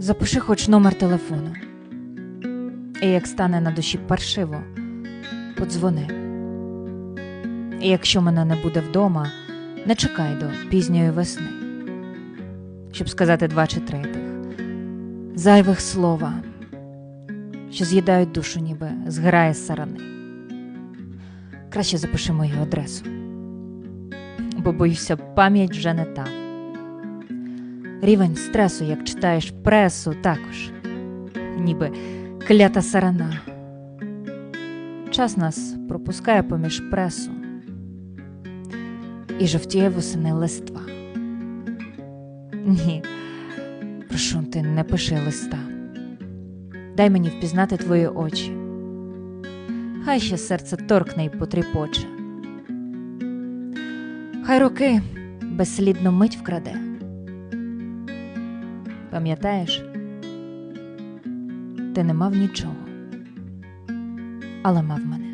Запиши хоч номер телефону. І як стане на душі паршиво, подзвони. І якщо мене не буде вдома, не чекай до пізньої весни, щоб сказати два чи три тих зайвих слова, що з'їдають душу, ніби зграє сарани. Краще запиши мою адресу, бо боюся, пам'ять вже не та. Рівень стресу, як читаєш пресу, також, ніби клята сарана. Час нас пропускає поміж пресу і жовтіє восени листва. Ні, прошу, ти не пиши листа. Дай мені впізнати твої очі. Хай ще серце торкне й потріпоче. Хай роки безслідно мить вкраде. Пам'ятаєш, ти не мав нічого, але мав мене.